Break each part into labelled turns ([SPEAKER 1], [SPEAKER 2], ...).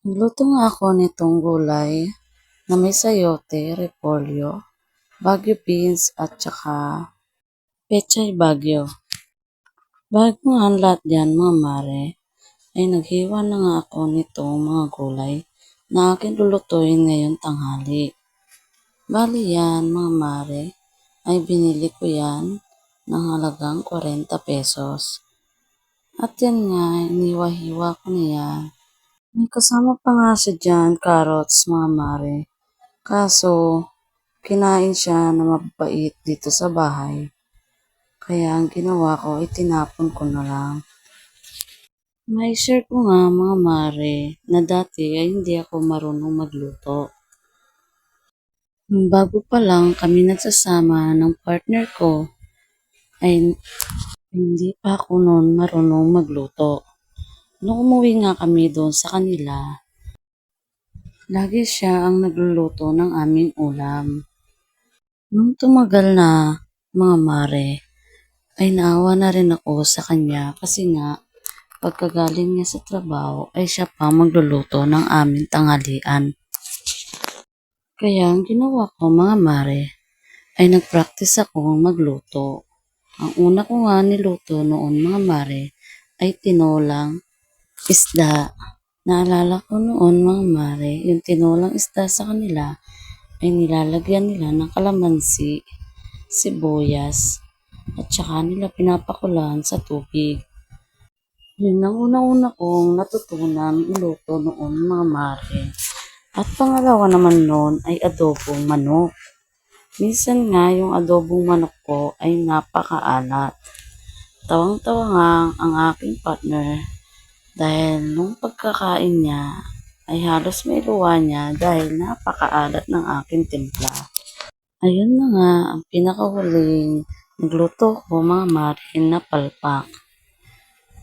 [SPEAKER 1] Nagluto nga ako nitong gulay na may sayote, repolyo, bagyo beans at saka pechay bagyo. Bago nga ang lahat yan mga mare, ay naghiwa na nga ako nitong mga gulay na akin lulutuin ngayon tanghali. Bali yan mga mare, ay binili ko yan ng halagang 40 pesos. At yan nga, iniwa-hiwa ko na. May kasama pa nga siya dyan, carrots mga mare. Kaso, kinain siya na mabait dito sa bahay. Kaya ang ginawa ko ay tinapon ko na lang. May share ko nga mga mare na dati ay hindi ako marunong magluto. Bago pa lang kami nagsasama ng partner ko, ay hindi pa ako noon marunong magluto. Nung umuwi nga kami doon sa kanila, lagi siya ang nagluluto ng aming ulam. Nung tumagal na, mga mare, ay naawa na rin ako sa kanya kasi nga, pagkagaling niya sa trabaho, ay siya pa magluluto ng aming tanghalian. Kaya ang ginawa ko mga mare, ay nagpractice ako magluto. Ang una ko nga niluto noon mga mare, ay tinolang isda. Naalala ko noon mga mare, yung tinolang isda sa kanila ay nilalagyan nila ng kalamansi, sibuyas, at saka nila pinapakulan sa tubig. Yun ang unang-una kong natutunan iluto noon mga mare. At pangalawa naman noon ay adobong manok. Minsan nga yung adobong manok ko ay napakaalat. Tawang-tawa nga ang aking partner dahil nung pagkakain niya ay halos may luwa niya dahil napakaalat ng aking timpla. Ayun na nga ang pinakahuling nagluto ko mga marin na palpak.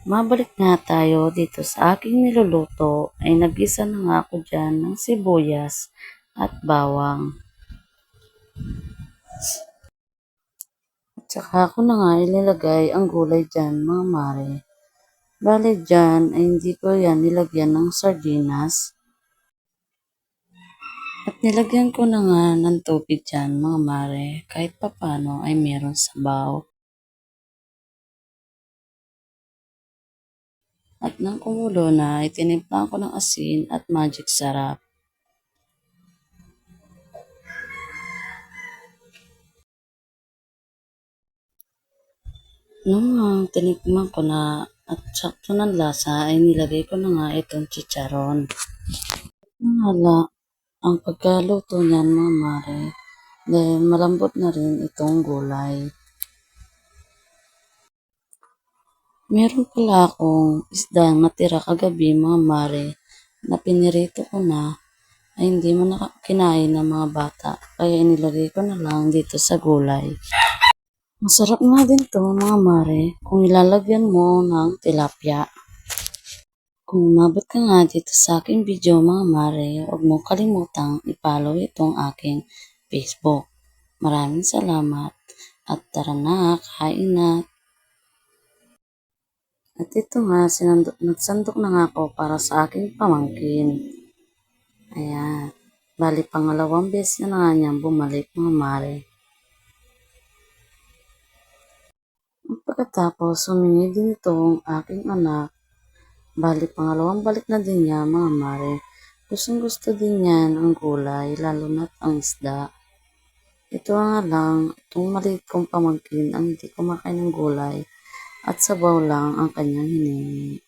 [SPEAKER 1] Mabalik nga tayo dito sa aking niluluto ay nagisa na nga ako dyan ng sibuyas at bawang. At saka ako na nga ilalagay ang gulay dyan mga mare. Bale dyan ay hindi ko yan nilagyan ng sardinas. At nilagyan ko na nga ng tubig dyan mga mare kahit papano ay meron sabaw. At nang kumulo na, itinimplan ko ng asin at magic sarap. Nung tinikman ko na at sakto ng lasa ay nilagay ko na nga itong chicharon. Nangala ang pagkaluto niyan mga mare dahil malambot na rin itong gulay. Meron pala akong isdang natira kagabi mga mare na pinirito ko na ay hindi mo na kinain ng mga bata kaya inilagay ko na lang dito sa gulay. Masarap nga din to mga mare kung ilalagyan mo ng tilapia. Kung umabot ka nga dito sa aking video mga mare, huwag mo kalimutang i-follow itong aking Facebook. Maraming salamat at tara na, kain na. At ito nga, sinandok, nagsandok na nga ako para sa aking pamangkin. Ayan. Bali, pangalawang beses na nga niyang bumalik mga mare. Pagkatapos, humingi din itong aking anak. Bali, pangalawang balik na din niya mga mare. Gustong gusto din yan ang gulay, lalo na't ang isda. Ito nga lang, itong maliit kong pamangkin ang hindi kumakain ng gulay at sabaw lang ang kanyang hiningi.